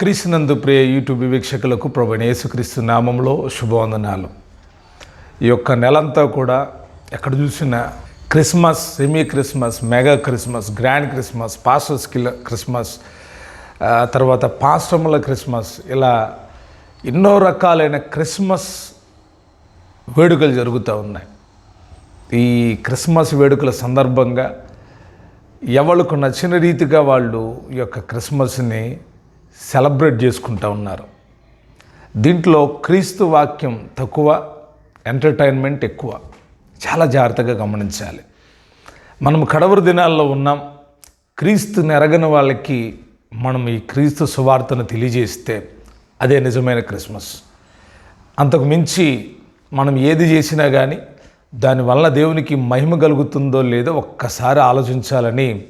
క్రీస్తునందు ప్రియ యూట్యూబ్ వీక్షకులకు ప్రభుణ యేసుక్రీస్తు నామంలో శుభవందనాలు. ఈ యొక్క నెలంతా కూడా ఎక్కడ చూసినా Christmas semi Christmas mega Christmas grand Christmas pastors కిల క్రిస్మస్ తర్వాత పాస్టముల క్రిస్మస్ ఇలా ఎన్నో రకాలైన క్రిస్మస్ వేడుకలు జరుగుతూ ఉన్నాయి. ఈ క్రిస్మస్ వేడుకల సందర్భంగా ఎవరికి నచ్చిన రీతిగా వాళ్ళు ఈ యొక్క క్రిస్మస్ని సెలబ్రేట్ చేసుకుంటూ ఉన్నారు. దీంట్లో క్రీస్తు వాక్యం తక్కువ ఎంటర్టైన్మెంట్ ఎక్కువ. చాలా జాగ్రత్తగా గమనించాలి. మనం కడవరి దినాల్లో ఉన్నాం. క్రీస్తు ఎరగని వాళ్ళకి మనం ఈ క్రీస్తు సువార్తను తెలియజేస్తే అదే నిజమైన క్రిస్మస్. అంతకు మించి మనం ఏది చేసినా కానీ దానివల్ల దేవునికి మహిమ కలుగుతుందో లేదో ఒక్కసారి ఆలోచించాలని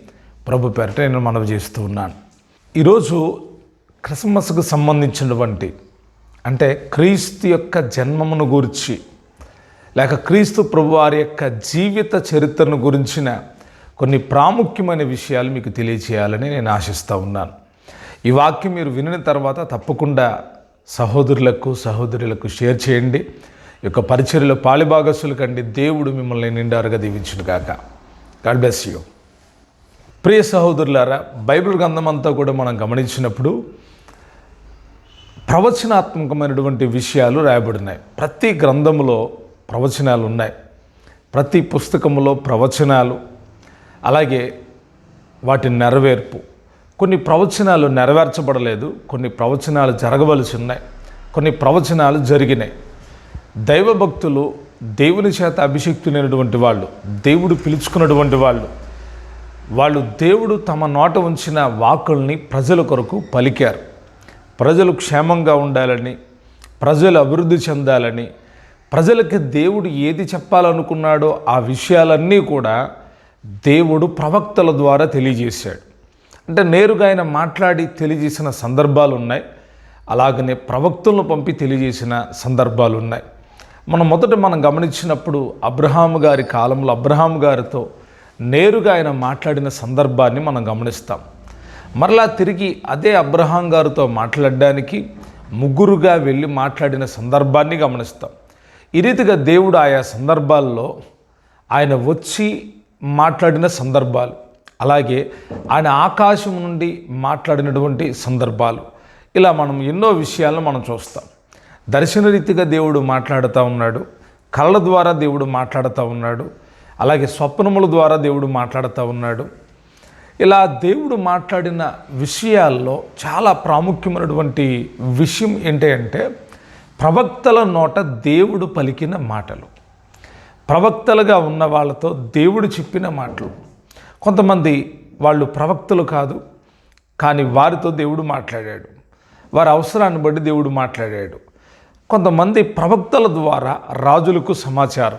ప్రభు పేరట నేను మనవి చేస్తూ ఉన్నాను. ఈరోజు క్రిస్మస్కు సంబంధించినటువంటి అంటే క్రీస్తు యొక్క జన్మమును గురించి లేక క్రీస్తు ప్రభువారి యొక్క జీవిత చరిత్రను గురించిన కొన్ని ప్రాముఖ్యమైన విషయాలు మీకు తెలియచేయాలని నేను ఆశిస్తూ ఉన్నాను. ఈ వాక్యం మీరు వినిన తర్వాత తప్పకుండా సహోదరులకు సహోదరులకు షేర్ చేయండి. ఈ యొక్క పరిచర్యలో పాలిభాగస్సులు కండి. దేవుడు మిమ్మల్ని నిండారుగా దీవించును కాక గాడ్ బ్లెస్ యూ. ప్రియ సహోదరులారా బైబిల్ గ్రంథం అంతా కూడా మనం గమనించినప్పుడు ప్రవచనాత్మకమైనటువంటి విషయాలు రాయబడినాయి. ప్రతి గ్రంథములో ప్రవచనాలు ఉన్నాయి ప్రతి పుస్తకములో ప్రవచనాలు అలాగే వాటి నెరవేర్పు. కొన్ని ప్రవచనాలు నెరవేర్చబడలేదు కొన్ని ప్రవచనాలు జరగవలసి ఉన్నాయి కొన్ని ప్రవచనాలు జరిగినాయి. దైవభక్తులు దేవుని చేత అభిషిక్తులైనటువంటి వాళ్ళు దేవుడు పిలుచుకున్నటువంటి వాళ్ళు వాళ్ళు దేవుడు తమ నోట ఉంచిన వాకుల్ని ప్రజల కొరకు పలికారు. ప్రజలు క్షేమంగా ఉండాలని ప్రజలు అభివృద్ధి చెందాలని ప్రజలకి దేవుడు ఏది చెప్పాలనుకున్నాడో ఆ విషయాలన్నీ కూడా దేవుడు ప్రవక్తల ద్వారా తెలియజేశాడు. అంటే నేరుగా ఆయన మాట్లాడి తెలియజేసిన సందర్భాలు ఉన్నాయి అలాగనే ప్రవక్తలను పంపి తెలియజేసిన సందర్భాలు ఉన్నాయి మనం మొదట మనం గమనించినప్పుడు అబ్రహాము గారి కాలంలో అబ్రహాం గారితో నేరుగా ఆయన మాట్లాడిన సందర్భాన్ని మనం గమనిస్తాం. మరలా తిరిగి అదే అబ్రహాం గారితో మాట్లాడడానికి ముగ్గురుగా వెళ్ళి మాట్లాడిన సందర్భాన్ని గమనిస్తాం. ఈ రీతిగా దేవుడు ఆయా సందర్భాల్లో ఆయన వచ్చి మాట్లాడిన సందర్భాలు అలాగే ఆయన ఆకాశం నుండి మాట్లాడినటువంటి సందర్భాలు. ఇలా మనం ఎన్నో విషయాలను మనం చూస్తాం. దర్శన రీతిగా దేవుడు మాట్లాడుతూ ఉన్నాడు. కళ్ళ ద్వారా దేవుడు మాట్లాడుతూ ఉన్నాడు. అలాగే స్వప్నముల ద్వారా దేవుడు మాట్లాడుతూ ఉన్నాడు. ఇలా దేవుడు మాట్లాడిన విషయాల్లో చాలా ప్రాముఖ్యమైనటువంటి విషయం ఏంటి అంటే ప్రవక్తల నోట దేవుడు పలికిన మాటలు. ప్రవక్తలుగా ఉన్న వాళ్ళతో దేవుడు చెప్పిన మాటలు. కొంతమంది వాళ్ళు ప్రవక్తలు కాదు కానీ వారితో దేవుడు మాట్లాడాడు. వారి అవసరాన్ని బట్టి దేవుడు మాట్లాడాడు. కొంతమంది ప్రవక్తల ద్వారా రాజులకు సమాచారం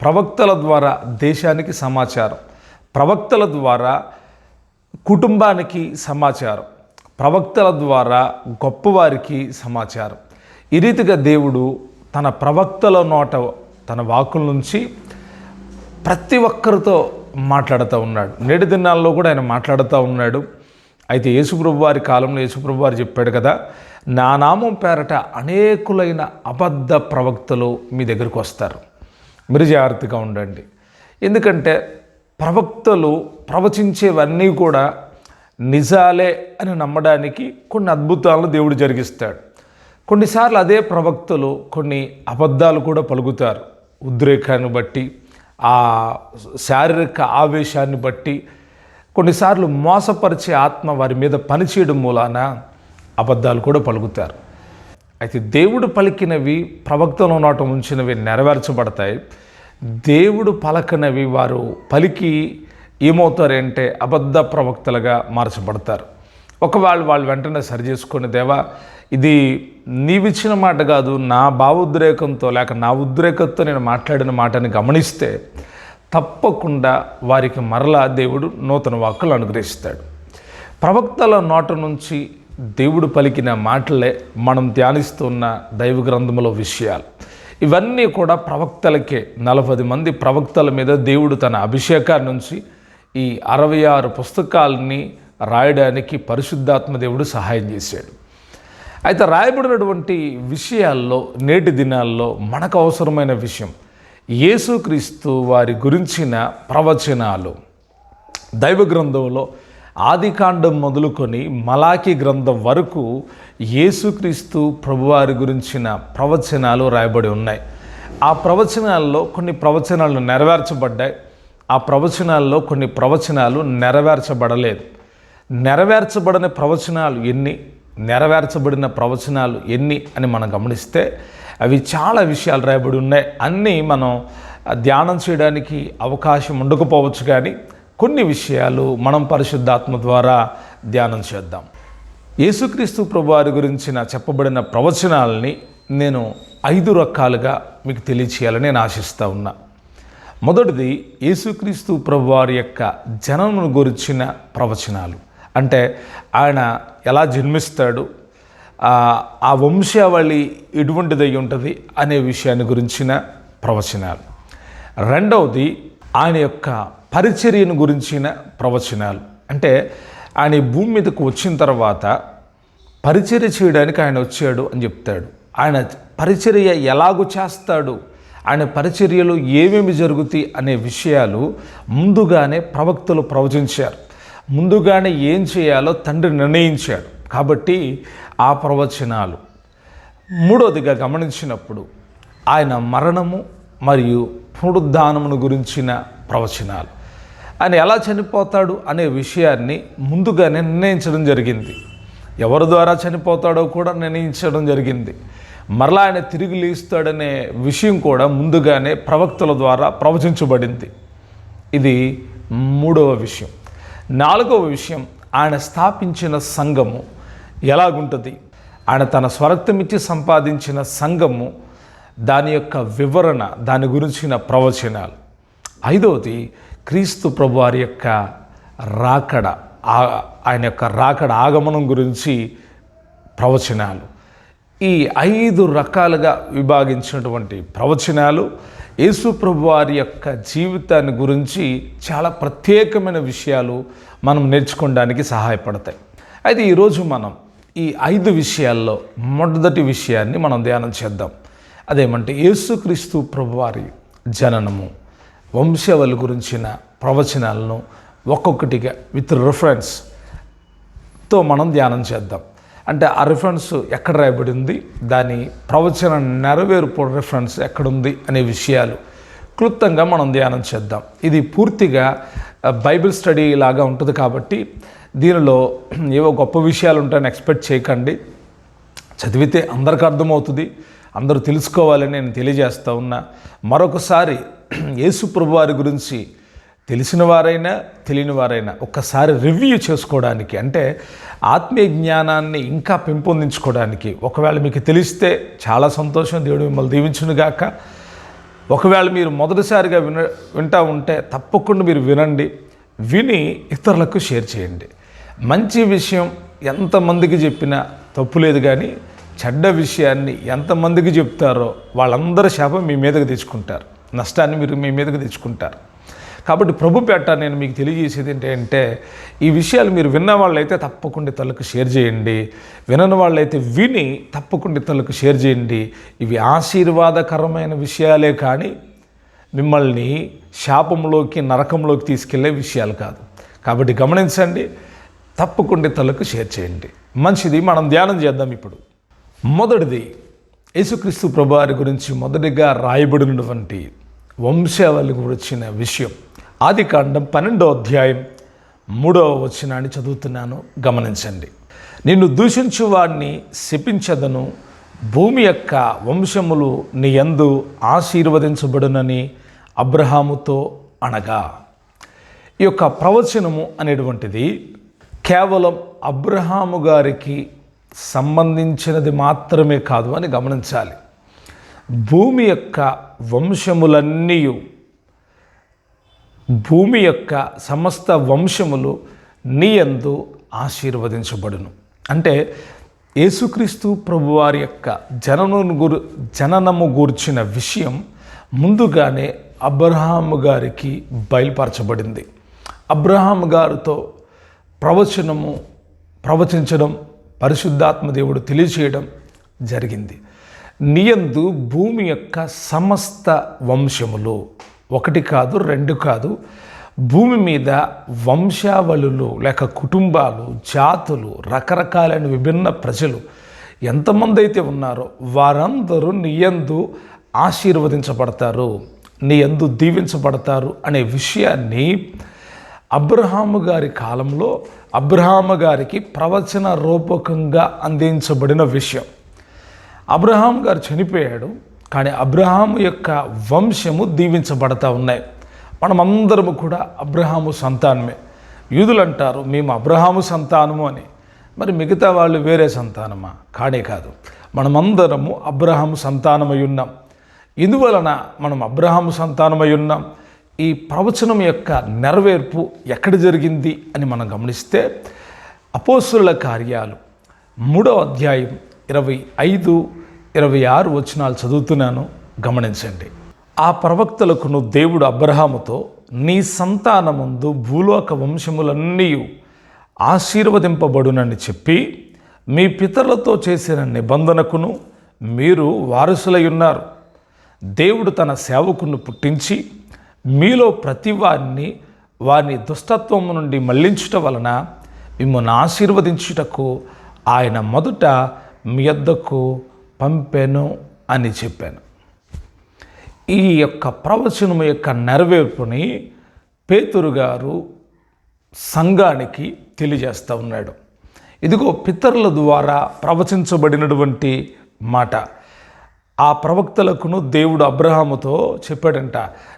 ప్రవక్తల ద్వారా దేశానికి సమాచారం ప్రవక్తల ద్వారా కుటుంబానికి సమాచారం ప్రవక్తల ద్వారా గొప్పవారికి సమాచారం. ఈ రీతిగా దేవుడు తన ప్రవక్తల నోట తన వాకుల నుంచి ప్రతి ఒక్కరితో మాట్లాడుతూ ఉన్నాడు. నేటి దినాల్లో కూడా ఆయన మాట్లాడుతూ ఉన్నాడు. అయితే యేసుప్రభు వారి కాలంలో యేసుప్రభు వారు చెప్పాడు కదా నా నామం పేరట అనేకులైన అబద్ధ ప్రవక్తలు మీ దగ్గరికి వస్తారు. మీరు జాగ్రత్తగా ఉండండి. ఎందుకంటే ప్రవక్తలు ప్రవచించేవన్నీ కూడా నిజాలే అని నమ్మడానికి కొన్ని అద్భుతాలను దేవుడు జరిగిస్తాడు. కొన్నిసార్లు అదే ప్రవక్తలు కొన్ని అబద్ధాలు కూడా పలుకుతారు. ఉద్రేకాన్ని బట్టి ఆ శారీరక ఆవేశాన్ని బట్టి కొన్నిసార్లు మోసపరిచే ఆత్మ వారి మీద పనిచేయడం మూలాన అబద్ధాలు కూడా పలుకుతారు. అయితే దేవుడు పలికినవి ప్రవక్తలో నోట ఉంచినవి నెరవేర్చబడతాయి. దేవుడు పలకనవి వారు పలికి ఏమవుతారంటే అబద్ధ ప్రవక్తలుగా మార్చబడతారు. ఒకవేళ వాళ్ళు వెంటనే సరి చేసుకుని దేవా ఇది నీవిచ్చిన మాట కాదు నా భావోద్రేకంతో లేక నా ఉద్రేకంతో నేను మాట్లాడిన మాటని గమనిస్తే తప్పకుండా వారికి మరలా దేవుడు నూతన వాక్కులు అనుగ్రహిస్తాడు. ప్రవక్తల నోట నుంచి దేవుడు పలికిన మాటలే మనం ధ్యానిస్తున్న దైవ గ్రంథములో విషయాలు. ఇవన్నీ కూడా ప్రవక్తలకే. నలభై మంది ప్రవక్తల మీద దేవుడు తన అభిషేకాన్ని నుంచి ఈ అరవై ఆరు పుస్తకాలని రాయడానికి పరిశుద్ధాత్మ దేవుడు సహాయం చేశాడు. అయితే రాయబడినటువంటి విషయాల్లో నేటి దినాల్లో మనకు అవసరమైన విషయం యేసుక్రీస్తు వారి గురించిన ప్రవచనాలు. దైవ గ్రంథంలో ఆదికాండం మొదలుకొని మలాకి గ్రంథం వరకు యేసుక్రీస్తు ప్రభువారి గురించిన ప్రవచనాలు రాయబడి ఉన్నాయి. ఆ ప్రవచనాల్లో కొన్ని ప్రవచనాలు నెరవేర్చబడ్డాయి. ఆ ప్రవచనాల్లో కొన్ని ప్రవచనాలు నెరవేర్చబడలేదు. నెరవేర్చబడని ప్రవచనాలు ఎన్ని? నెరవేర్చబడిన ప్రవచనాలు ఎన్ని అని మనం గమనిస్తే అవి చాలా విషయాలు రాయబడి ఉన్నాయి. అన్నీ మనం ధ్యానం చేయడానికి అవకాశం ఉండకపోవచ్చు కానీ కొన్ని విషయాలు మనం పరిశుద్ధాత్మ ద్వారా ధ్యానం చేద్దాం. యేసుక్రీస్తు ప్రభువారి గురించిన చెప్పబడిన ప్రవచనాలని నేను ఐదు రకాలుగా మీకు తెలియచేయాలని నేను ఆశిస్తూ ఉన్నా. మొదటిది యేసుక్రీస్తు ప్రభువారి యొక్క జనమును గురించిన ప్రవచనాలు. అంటే ఆయన ఎలా జన్మిస్తాడు ఆ ఆ వంశావళి ఎటువంటిదై ఉంటుంది అనే విషయాన్ని గురించిన ప్రవచనాలు. రెండవది ఆయన యొక్క పరిచర్యను గురించిన ప్రవచనాలు. అంటే ఆయన భూమి మీదకు వచ్చిన తర్వాత పరిచర్య చేయడానికి ఆయన వచ్చాడు అని చెప్తాడు. ఆయన పరిచర్య ఎలాగూ చేస్తాడు? ఆయన పరిచర్యలు ఏమేమి జరుగుతాయి అనే విషయాలు ముందుగానే ప్రవక్తలు ప్రవచించారు. ముందుగానే ఏం చేయాలో తండ్రి నిర్ణయించాడు. కాబట్టి ఆ ప్రవచనాలు. మూడవదిగా గమనించినప్పుడు ఆయన మరణము మరియు పునరుద్ధానమును గురించిన ప్రవచనాలు. ఆయన ఎలా చనిపోతాడు అనే విషయాన్ని ముందుగా నిర్ణయించడం జరిగింది. ఎవరి ద్వారా చనిపోతాడో కూడా నిర్ణయించడం జరిగింది. మరలా ఆయన తిరిగి లేస్తాడనే విషయం కూడా ముందుగానే ప్రవక్తల ద్వారా ప్రవచించబడింది. ఇది మూడవ విషయం. నాలుగవ విషయం ఆయన స్థాపించిన సంఘము ఎలాగుంటుంది? ఆయన తన స్వరక్తమిచ్చి సంపాదించిన సంఘము దాని యొక్క వివరణ దాని గురించిన ప్రవచనాలు. ఐదవది క్రీస్తు ప్రభు వారి యొక్క రాకడ ఆయన యొక్క రాకడ ఆగమనం గురించి ప్రవచనాలు. ఈ ఐదు రకాలుగా విభాగించినటువంటి ప్రవచనాలు యేసు ప్రభు వారి యొక్క జీవితాన్ని గురించి చాలా ప్రత్యేకమైన విషయాలు మనం నేర్చుకోవడానికి సహాయపడతాయి. అయితే ఈరోజు మనం ఈ ఐదు విషయాల్లో మొదటి విషయాన్ని మనం ధ్యానం చేద్దాం. అదేమంటే యేసుక్రీస్తు ప్రభువారి జననము. వంశవళి గురించిన ప్రవచనాలను ఒక్కొక్కటిగా విత్ రిఫరెన్స్తో మనం ధ్యానం చేద్దాం. అంటే ఆ రిఫరెన్స్ ఎక్కడ రాయబడి ఉంది దాని ప్రవచన నెరవేర్పు రిఫరెన్స్ ఎక్కడుంది అనే విషయాలు క్లుప్తంగా మనం ధ్యానం చేద్దాం. ఇది పూర్తిగా బైబిల్ స్టడీ లాగా ఉంటుంది కాబట్టి దీనిలో ఏవో గొప్ప విషయాలు ఉంటాయని ఎక్స్పెక్ట్ చేయకండి. చదివితే అందరికి అర్థమవుతుంది. అందరూ తెలుసుకోవాలని నేను తెలియజేస్తా ఉన్నా. మరొకసారి యేసుప్రభు వారి గురించి తెలిసిన వారైనా తెలియని వారైనా ఒక్కసారి రివ్యూ చేసుకోవడానికి అంటే ఆత్మీయ జ్ఞానాన్ని ఇంకా పెంపొందించుకోవడానికి ఒకవేళ మీకు తెలిస్తే చాలా సంతోషం. దేవుడు మిమ్మల్ని దీవించునుగాక ఒకవేళ మీరు మొదటిసారిగా విన వింటా ఉంటే తప్పకుండా మీరు వినండి. విని ఇతరులకు షేర్ చేయండి. మంచి విషయం ఎంతమందికి చెప్పినా తప్పు లేదు కానీ చెడ్డ విషయాన్ని ఎంతమందికి చెప్తారో వాళ్ళందరి శాపం మీ మీదకి తెచ్చుకుంటారు. నష్టాన్ని మీరు మీ మీదకి తెచ్చుకుంటారు. కాబట్టి ప్రభు పేట నేను మీకు తెలియజేసేది ఏంటంటే ఈ విషయాలు మీరు విన్న వాళ్ళైతే తప్పకుండా తలకు షేర్ చేయండి. వినని వాళ్ళైతే విని తప్పకుండా తలకు షేర్ చేయండి. ఇవి ఆశీర్వాదకరమైన విషయాలే కానీ మిమ్మల్ని శాపంలోకి నరకంలోకి తీసుకెళ్ళే విషయాలు కాదు. కాబట్టి గమనించండి తప్పకుండా తలకు షేర్ చేయండి. మంచిది మనం ధ్యానం చేద్దాం ఇప్పుడు. మొదటిది యేసుక్రీస్తు ప్రభువారి గురించి మొదటిగా రాయబడినటువంటి వంశావళి గురించిన విషయం. ఆది కాండం పన్నెండో అధ్యాయం మూడవ వచనాన్ని చదువుతున్నాను. గమనించండి. నిన్ను దూషించు వాడిని శపించదను. భూమి యొక్క వంశములు నీ యందు ఆశీర్వదించబడునని అబ్రహాముతో అనగా. ఈ యొక్క ప్రవచనము అనేటువంటిది కేవలం అబ్రహాము గారికి సంబంధించినది మాత్రమే కాదు అని గమనించాలి. భూమి యొక్క వంశములన్నీ భూమి యొక్క సమస్త వంశములు నీయందు ఆశీర్వదించబడును. అంటే యేసుక్రీస్తు ప్రభువారి యొక్క జననము గురు జననము గూర్చిన విషయం ముందుగానే అబ్రహాము గారికి బయలుపరచబడింది. అబ్రహాం గారితో ప్రవచనము ప్రవచించడం పరిశుద్ధాత్మ దేవుడు తెలియచేయడం జరిగింది. నియందు భూమి యొక్క సమస్త వంశములు ఒకటి కాదు రెండు కాదు భూమి మీద వంశావళులు లేక కుటుంబాలు జాతులు రకరకాలైన విభిన్న ప్రజలు ఎంతమంది అయితే ఉన్నారో వారందరూ నియందు ఆశీర్వదించబడతారు నీ ఎందు దీవించబడతారు అనే విషయాన్ని అబ్రహాము గారి కాలంలో అబ్రహాము గారికి ప్రవచన రూపకంగా అందించబడిన విషయం. అబ్రహాం గారు చనిపోయాడు కానీ అబ్రహాము యొక్క వంశము దీవించబడతా ఉన్నాయి. మనమందరము కూడా అబ్రహాము సంతానమే. యూదులు అంటారు మేము అబ్రహాము సంతానము అని. మరి మిగతా వాళ్ళు వేరే సంతానమా? కానే కాదు. మనమందరము అబ్రహాము సంతానమై ఉన్నాం. ఇందువలన మనం అబ్రహాము సంతానమై ఉన్నాం? ఈ ప్రవచనం యొక్క నెరవేర్పు ఎక్కడ జరిగింది అని మనం గమనిస్తే అపోసుల కార్యాలు మూడో అధ్యాయం ఇరవై ఐదు ఇరవై ఆరు వచనాలు చదువుతున్నాను. గమనించండి. ఆ ప్రవక్తలకును దేవుడు అబ్రహాముతో నీ సంతానముందు భూలోక వంశములన్నీ ఆశీర్వదింపబడునని చెప్పి మీ పితరులతో చేసిన నిబంధనకును మీరు వారసులై ఉన్నారు. దేవుడు తన సేవకును పుట్టించి మీలో ప్రతి వారిని వారిని దుష్టత్వము నుండి మళ్ళించుట వలన మిమ్మల్ని ఆశీర్వదించుటకు ఆయన మొదట మీ యొద్దకు పంపాను అని చెప్పాను. ఈ యొక్క ప్రవచనం యొక్క నెరవేర్పుని పేతురు గారు సంఘానికి తెలియజేస్తూ ఉన్నాడు. ఇదిగో పితరుల ద్వారా ప్రవచించబడినటువంటి మాట. ఆ ప్రవక్తలకును దేవుడు అబ్రహాముతో చెప్పాడంట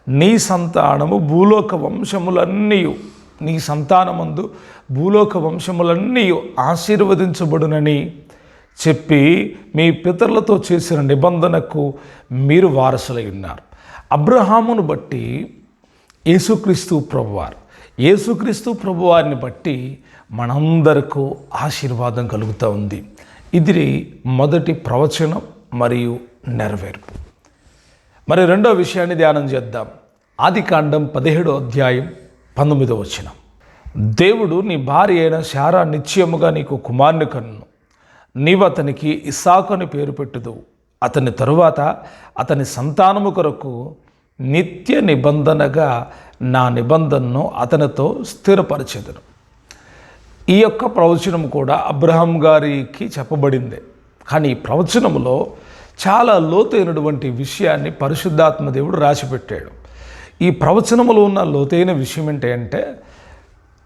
నీ సంతానము భూలోక వంశములన్నీ నీ సంతానమందు భూలోక వంశములన్నీ ఆశీర్వదించబడునని చెప్పి మీ పితరులతో చేసిన నిబంధనకు మీరు వారసులై ఉన్నారు. అబ్రహామును బట్టి యేసుక్రీస్తు ప్రభువారు యేసుక్రీస్తు ప్రభువారిని బట్టి మనందరకు ఆశీర్వాదం కలుగుతూ ఉంది. ఇది మొదటి ప్రవచనం మరియు నెరవేర్పు మరి రెండో విషయాన్ని ధ్యానం చేద్దాం. ఆది కాండం పదిహేడో అధ్యాయం పంతొమ్మిదో వచ్చిన దేవుడు నీ భార్య అయిన శారా నిశ్చయముగా నీకు కుమారుని కన్ను. నీవు అతనికి ఇస్సాకు అని పేరు పెట్టుదు. అతని తరువాత అతని సంతానము కొరకు నిత్య నిబంధనగా నా నిబంధనను అతనితో స్థిరపరచెదను ఈ యొక్క ప్రవచనం కూడా అబ్రహం గారికి చెప్పబడిందే. కానీ ఈ ప్రవచనంలో చాలా లోతైనటువంటి విషయాన్ని పరిశుద్ధాత్మ దేవుడు రాసిపెట్టాడు. ఈ ప్రవచనములో ఉన్న లోతైన విషయం ఏంటంటే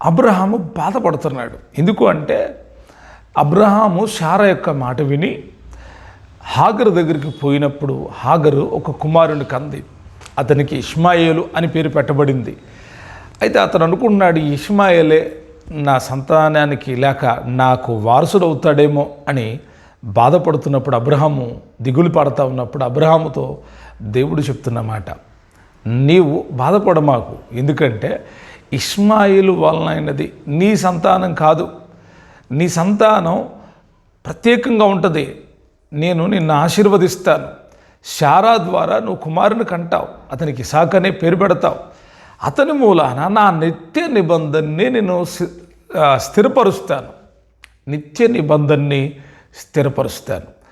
అబ్రహాము బాధపడుతున్నాడు. ఎందుకు అంటే అబ్రహాము శార యొక్క మాట విని హాగరు దగ్గరికి పోయినప్పుడు హాగరు ఒక కుమారుని కంది. అతనికి ఇష్మాయేలు అని పేరు పెట్టబడింది. అయితే అతను అనుకున్నాడు ఈ ఇష్మాయేలే నా సంతానానికి లేక నాకు వారసుడు అవుతాడేమో అని బాధపడుతున్నప్పుడు అబ్రహాము దిగులు పడతా ఉన్నప్పుడు అబ్రహాముతో దేవుడు చెప్తున్న మాట నీవు బాధపడమాకు. ఎందుకంటే ఇస్మాయిలు వలనైనది నీ సంతానం కాదు. నీ సంతానం ప్రత్యేకంగా ఉంటుంది. నేను నిన్ను ఆశీర్వదిస్తాను. శారా ద్వారా నువ్వు కుమారుని కంటావు. అతనికి ఇసాక్ అనే పేరు పెడతావు. అతని మూలాన నా నిత్య నిబంధనని నేను స్థిరపరుస్తాను. నిత్య నిబంధనని స్థిరపరుస్తాను.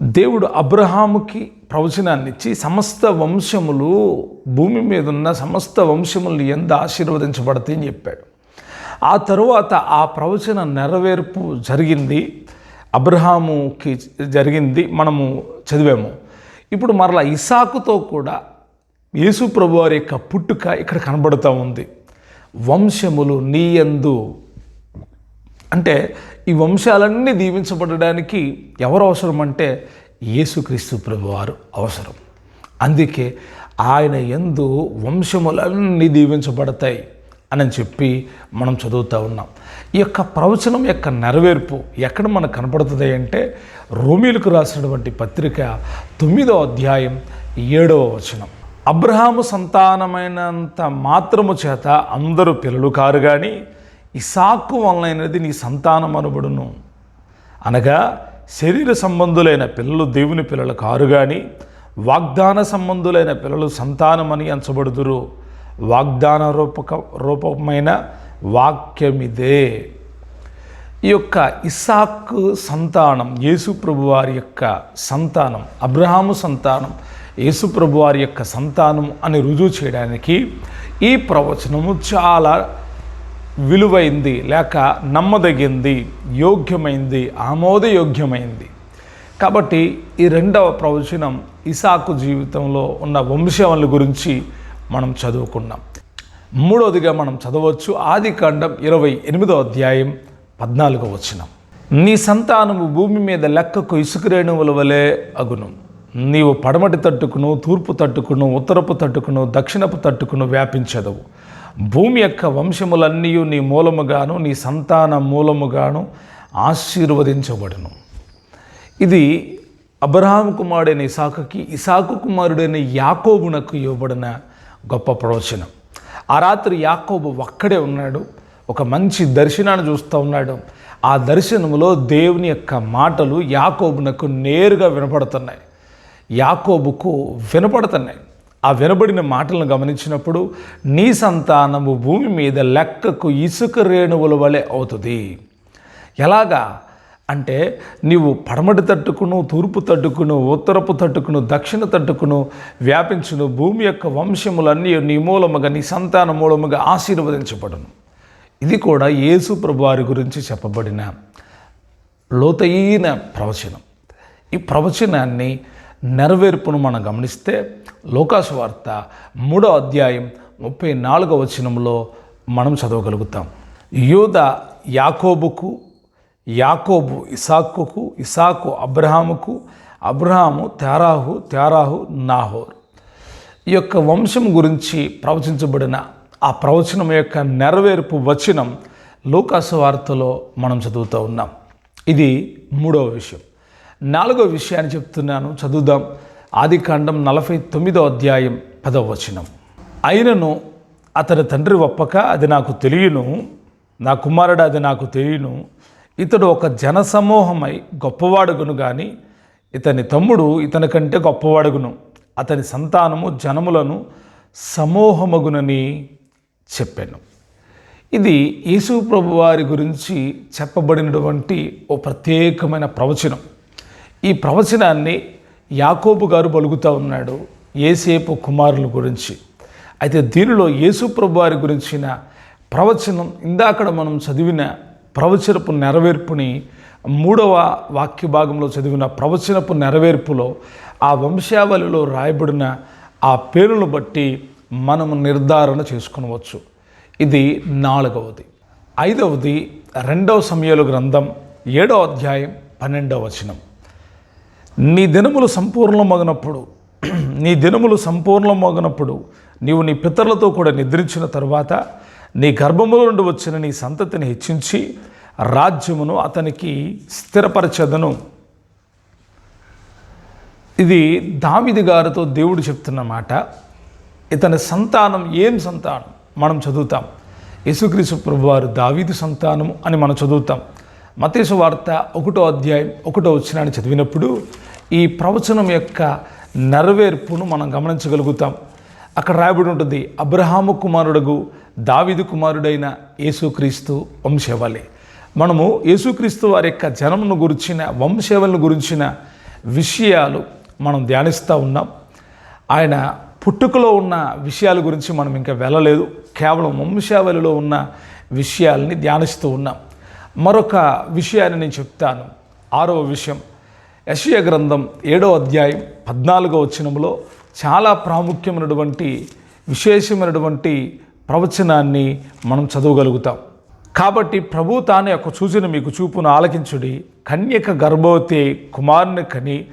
దేవుడు అబ్రహాముకి ప్రవచనాన్ని ఇచ్చి సమస్త వంశములు భూమి మీద ఉన్న సమస్త వంశములు ఎంత ఆశీర్వదించబడతాయి అని చెప్పాడు. ఆ తరువాత ఆ ప్రవచన నెరవేర్పు జరిగింది. అబ్రహాముకి జరిగింది. మనము చదివాము. ఇప్పుడు మరలా ఇసాకుతో కూడా యేసు ప్రభు వారి యొక్క పుట్టుక ఇక్కడ కనబడుతూ ఉంది. వంశములు నీయందు అంటే ఈ వంశాలన్నీ దీవించబడడానికి ఎవరు అవసరం అంటే యేసుక్రీస్తు ప్రభువారు అవసరం. అందుకే ఆయన ఎందు వంశములన్నీ దీవించబడతాయి అని చెప్పి మనం చదువుతూ ఉన్నాం. ఈ యొక్క ప్రవచనం యొక్క నెరవేర్పు ఎక్కడ మనకు కనపడుతుంది అంటే రోమిలకు రాసినటువంటి పత్రిక తొమ్మిదో అధ్యాయం ఏడవ వచనం. అబ్రహాము సంతానమైనంత మాత్రము చేత అందరూ పిల్లలు కారు కానీ ఇసాకు వలనైనది నీ సంతానం అనబడును. అనగా శరీర సంబంధులైన పిల్లలు దేవుని పిల్లలు కారు కానీ వాగ్దాన సంబంధులైన పిల్లలు సంతానమని అంచబడుదురు వాగ్దాన రూపక రూపమైన వాక్యమిదే. ఈ యొక్క ఇసాక్ సంతానం యేసుప్రభు వారి యొక్క సంతానం అబ్రహాము సంతానం యేసుప్రభు వారి యొక్క సంతానం అని రుజువు చేయడానికి ఈ ప్రవచనము చాలా విలువైంది లేక నమ్మదగింది యోగ్యమైంది ఆమోదయోగ్యమైంది. కాబట్టి ఈ రెండవ ప్రవచనం ఇసాకు జీవితంలో ఉన్న వంశావళి గురించి మనం చదువుకున్నాం. మూడవదిగా మనం చదవచ్చు ఆది కాండం ఇరవై ఎనిమిదో అధ్యాయం పద్నాలుగో వచనం. నీ సంతానము భూమి మీద లెక్కకు ఇసుక రేణువుల వలె అగును. నీవు పడమటి తట్టుకును తూర్పు తట్టుకును ఉత్తరపు తట్టుకును దక్షిణపు తట్టుకును వ్యాపించదవు. భూమి యొక్క వంశములన్నీ నీ మూలముగాను నీ సంతాన మూలముగాను ఆశీర్వదించబడును. ఇది అబ్రహాం కుమారుడైన ఇసాకుకి ఇసాకు కుమారుడైన యాకోబునకు ఇవ్వబడిన గొప్ప ప్రవచనం. ఆ రాత్రి యాకోబు ఒక్కడే ఉన్నాడు ఒక మంచి దర్శనాన్ని చూస్తూ ఉన్నాడు. ఆ దర్శనములో దేవుని యొక్క మాటలు యాకోబునకు నేరుగా వినపడుతున్నాయి. యాకోబుకు వినపడుతున్నాయి. ఆ వినబడిన మాటలను గమనించినప్పుడు నీ సంతానము భూమి మీద లెక్కకు ఇసుక రేణువుల వలె అవుతుంది. ఎలాగా? అంటే నీవు పడమటి తట్టుకును తూర్పు తట్టుకును ఉత్తరపు తట్టుకును దక్షిణ తట్టుకును వ్యాపించును భూమి యొక్క వంశములన్నీ నీ మూలముగా నీ సంతాన మూలముగా ఆశీర్వదించబడును. ఇది కూడా యేసు ప్రభువారి గురించి చెప్పబడిన లోతైన ప్రవచనం. ఈ ప్రవచనాన్ని నెరవేర్పును మనం గమనిస్తే లోకాసు వార్త మూడో అధ్యాయం ముప్పై నాలుగో వచనంలో మనం చదవగలుగుతాం. యూద యాకోబుకు యాకోబు ఇసాకుకు ఇసాకు అబ్రహాముకు అబ్రహాము తేరాహు తేరాహు నాహోర్ ఈ యొక్క వంశం గురించి ప్రవచించబడిన ఆ ప్రవచనం యొక్క నెరవేర్పు వచనం లోకాసు వార్తలో మనం చదువుతూ ఉన్నాం. ఇది మూడవ విషయం. నాలుగో విషయాన్ని చెప్తున్నాను చదువుదాం. ఆది కాండం నలభై తొమ్మిదో అధ్యాయం పదవ వచనం. అయినను అతని తండ్రి ఒప్పక అది నాకు తెలియను నా కుమారుడు అది నాకు తెలియను. ఇతడు ఒక జనసమూహమై గొప్పవాడుగును కానీ ఇతని తమ్ముడు ఇతని కంటే గొప్పవాడుగును. అతని సంతానము జనములను సమూహమగునని చెప్పాను. ఇది యేసు ప్రభు వారి గురించి చెప్పబడినటువంటి ఓ ప్రత్యేకమైన ప్రవచనం. ఈ ప్రవచనాన్ని యాకోబు గారు పలుకుతూ ఉన్నాడు ఏసేపు కుమారుల గురించి. అయితే దీనిలో యేసుప్రభు వారి గురించిన ప్రవచనం ఇందాకడ మనం చదివిన ప్రవచనపు నెరవేర్పుని మూడవ వాక్య భాగంలో చదివిన ప్రవచనపు నెరవేర్పులో ఆ వంశావళిలో రాయబడిన ఆ పేరును బట్టి మనము నిర్ధారణ చేసుకునవచ్చు. ఇది నాలుగవది. ఐదవది రెండవ సమయాలు గ్రంథం ఏడవ అధ్యాయం పన్నెండవ వచనం. నీ దినములు సంపూర్ణమగినప్పుడు నీ దినములు సంపూర్ణమగినప్పుడు నీవు నీ పితరులతో కూడా నిద్రించిన తరువాత నీ గర్భములో నుండి వచ్చిన నీ సంతతిని హెచ్చించి రాజ్యమును అతనికి స్థిరపరచదను. ఇది దావిది గారితో దేవుడు చెప్తున్న మాట. ఇతని సంతానం ఏం సంతానం? మనం చదువుతాం. యేసుక్రీసు ప్రభువారు దావీదు సంతానము అని మనం చదువుతాం. మతేసు వార్త ఒకటో అధ్యాయం ఒకటో వచ్చినాన్ని చదివినప్పుడు ఈ ప్రవచనం యొక్క నెరవేర్పును మనం గమనించగలుగుతాం. అక్కడ రాయబడి ఉంటుంది అబ్రహాము కుమారుడుగు దావిదు కుమారుడైన యేసుక్రీస్తు వంశవలి. మనము యేసుక్రీస్తు వారి యొక్క జనమును గురించిన వంశవలను గురించిన విషయాలు మనం ధ్యానిస్తూ ఉన్నాం. ఆయన పుట్టుకలో ఉన్న విషయాల గురించి మనం ఇంకా వెళ్ళలేదు. కేవలం వంశావళిలో ఉన్న విషయాల్ని ధ్యానిస్తూ ఉన్నాం. మరొక విషయాన్ని నేను చెప్తాను. ఆరవ విషయం. యశయ గ్రంథం ఏడో అధ్యాయం పద్నాలుగో వచనంలో చాలా ప్రాముఖ్యమైనటువంటి విశేషమైనటువంటి ప్రవచనాన్ని మనం చదవగలుగుతాం. కాబట్టి ప్రభు తానే యొక్క సూచన మీకు చూపును ఆలకించుడి. కన్యక గర్భవతి కుమారుని కని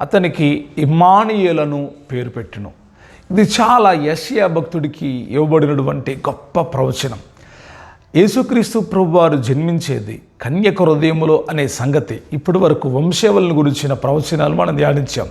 అతనికి ఇమ్మానియలను పేరు పెట్టును. ఇది చాలా యశయ భక్తుడికి ఇవ్వబడినటువంటి గొప్ప ప్రవచనం. యేసుక్రీస్తు ప్రభు వారు జన్మించేది కన్యక హృదయములో అనే సంగతి ఇప్పటి వరకు వంశవలను గురించిన ప్రవచనాలు మనం ధ్యానించాం.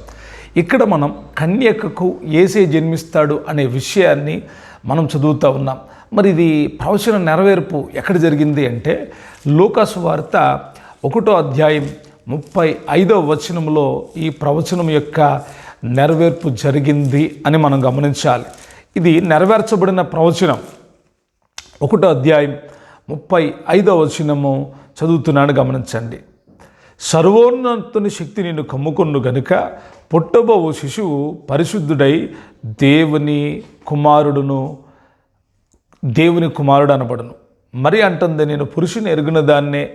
ఇక్కడ మనం కన్యకకు ఏసే జన్మిస్తాడు అనే విషయాన్ని మనం చదువుతూ ఉన్నాం. మరి ఇది ప్రవచన నెరవేర్పు ఎక్కడ జరిగింది అంటే లోకాసు వార్త ఒకటో అధ్యాయం ముప్పై ఐదవ వచనంలో ఈ ప్రవచనం యొక్క నెరవేర్పు జరిగింది అని మనం గమనించాలి. ఇది నెరవేర్చబడిన ప్రవచనం. ఒకటో అధ్యాయం ముప్పై ఐదవ వచనము చదువుతున్నాను గమనించండి. సర్వోన్నతుని శక్తి నిన్ను కమ్ముకొన్ను గనుక పుట్టబోవు శిశువు పరిశుద్ధుడై దేవుని కుమారుడును దేవుని కుమారుడు అనబడును. మరి అంటుంది నేను పురుషుని ఎరుగున దాన్నే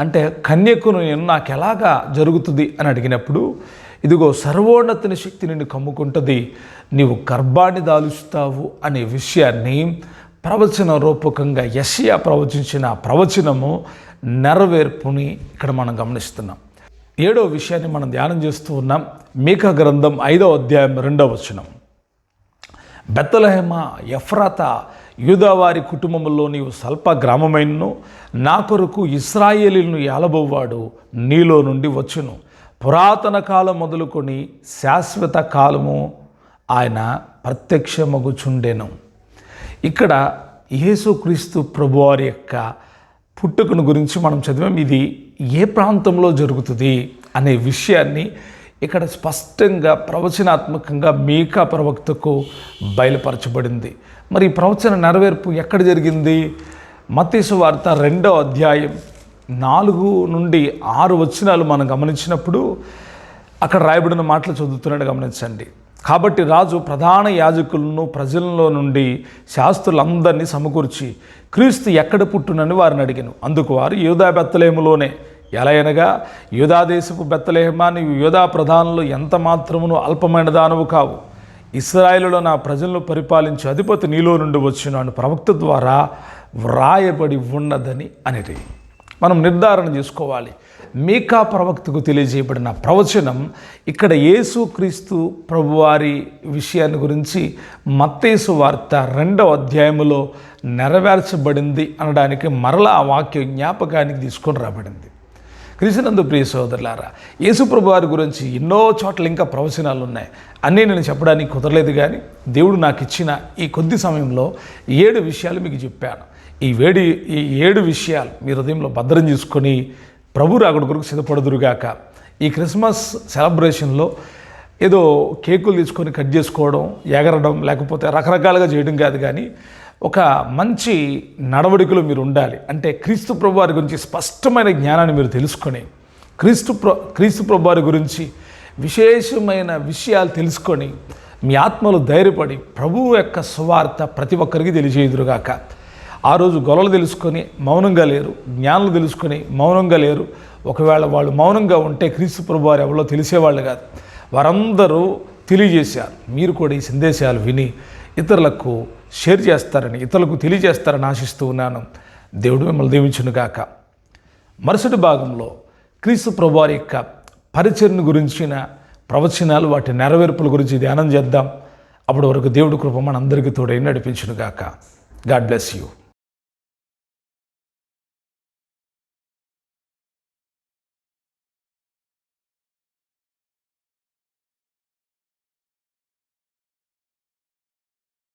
అంటే కన్యకును నేను నాకు ఎలాగా జరుగుతుంది? అని అడిగినప్పుడు ఇదిగో సర్వోన్నతిని శక్తి నిన్ను కమ్ముకుంటుంది నీవు గర్భాన్ని దాలుస్తావు అనే విషయాన్ని ప్రవచన రూపకంగా యషియా ప్రవచించిన ప్రవచనము నెరవేర్పుని ఇక్కడ మనం గమనిస్తున్నాం. ఏడో విషయాన్ని మనం ధ్యానం చేస్తూ ఉన్నాం. మేక గ్రంథం ఐదో అధ్యాయం రెండవ వచనం. బెత్తలహేమ ఎఫ్రాత యూదావారి కుటుంబంలో నీవు స్వల్ప గ్రామమైనను నా కొరకు ఇస్రాయేలీలను ఏలబోవాడు నీలో నుండి వచ్చును. పురాతన కాలం మొదలుకొని శాశ్వత కాలము ఆయన ప్రత్యక్షమగుచుండెను. ఇక్కడ యేసుక్రీస్తు ప్రభువారి యొక్క పుట్టుకను గురించి మనం చదివాం. ఇది ఏ ప్రాంతంలో జరుగుతుంది అనే విషయాన్ని ఇక్కడ స్పష్టంగా ప్రవచనాత్మకంగా మీకా ప్రవక్తకు బయలుపరచబడింది. మరి ప్రవచన నెరవేర్పు ఎక్కడ జరిగింది? మతీసు వార్త రెండో అధ్యాయం నాలుగు నుండి ఆరు వచనాలు మనం గమనించినప్పుడు అక్కడ రాయబడిన మాటలు చదువుతున్నట్టు గమనించండి. కాబట్టి రాజు ప్రధాన యాజకులను ప్రజల్లో నుండి శాస్త్రులందరినీ సమకూర్చి క్రీస్తు ఎక్కడ పుట్టునని వారిని అడిగాను. అందుకు వారు యూదా బెత్తలేములోనే. ఎలా అనగా యూదాదేశపు బెత్తలేహమా నీవు యూదా ప్రధానులు ఎంత మాత్రమును అల్పమైన దానవు కావు. ఇస్రాయిల్లో నా ప్రజలను పరిపాలించి అధిపతి నీలో నుండి వచ్చిన ప్రవక్త ద్వారా వ్రాయబడి ఉన్నదని అనేది మనం నిర్ధారణ చేసుకోవాలి. మీకా ప్రవక్తకు తెలియజేయబడిన ప్రవచనం ఇక్కడ యేసుక్రీస్తు ప్రభువారి విషయాన్ని గురించి మత్తేసు వార్త రెండవ అధ్యాయములో నెరవేర్చబడింది అనడానికి మరలా ఆ వాక్యం జ్ఞాపకానికి తీసుకొని రాబడింది. క్రీస్తునందు ప్రియ సోదరులారా యేసుప్రభు వారి గురించి ఎన్నో చోట్ల ఇంకా ప్రవచనాలు ఉన్నాయి. అన్నీ నేను చెప్పడానికి కుదరలేదు కానీ దేవుడు నాకు ఇచ్చిన ఈ కొద్ది సమయంలో ఏడు విషయాలు మీకు చెప్పాను. ఈ వేడి ఈ ఏడు విషయాలు మీ హృదయంలో భద్రం చేసుకొని ప్రభు రాకుడు కొరకు సిద్ధపడుదురుగాక. ఈ క్రిస్మస్ సెలబ్రేషన్లో ఏదో కేకులు తీసుకొని కట్ చేసుకోవడం ఎగరడం లేకపోతే రకరకాలుగా చేయడం కాదు కానీ ఒక మంచి నడవడికలో మీరు ఉండాలి. అంటే క్రీస్తు ప్రభు వారి గురించి స్పష్టమైన జ్ఞానాన్ని మీరు తెలుసుకొని క్రీస్తు ప్ర క్రీస్తు ప్రభు వారి గురించి విశేషమైన విషయాలు తెలుసుకొని మీ ఆత్మలు ధైర్యపడి ప్రభువు యొక్క సువార్త ప్రతి ఒక్కరికి తెలియజేయుదురుగాక. ఆ రోజు గొలలు తెలుసుకొని మౌనంగా లేరు జ్ఞానులు తెలుసుకొని మౌనంగా లేరు. ఒకవేళ వాళ్ళు మౌనంగా ఉంటే క్రీస్తు ప్రభు వారు ఎవరో తెలిసేవాళ్ళు కాదు. వారందరూ తెలియజేశారు. మీరు కూడా ఈ సందేశాలు విని ఇతరులకు షేర్ చేస్తారని ఇతరులకు తెలియజేస్తారని ఆశిస్తూ ఉన్నాను. దేవుడు మిమ్మల్ని దీవించునుగాక మరుసటి భాగంలో క్రీస్తు ప్రభువారి యొక్క పరిచర్ని గురించిన ప్రవచనాలు వాటి నెరవేర్పుల గురించి ధ్యానం చేద్దాం. అప్పటి వరకు దేవుడి కృప మనందరికీ తోడై నడిపించునుగాక గాడ్ బ్లెస్ యూ.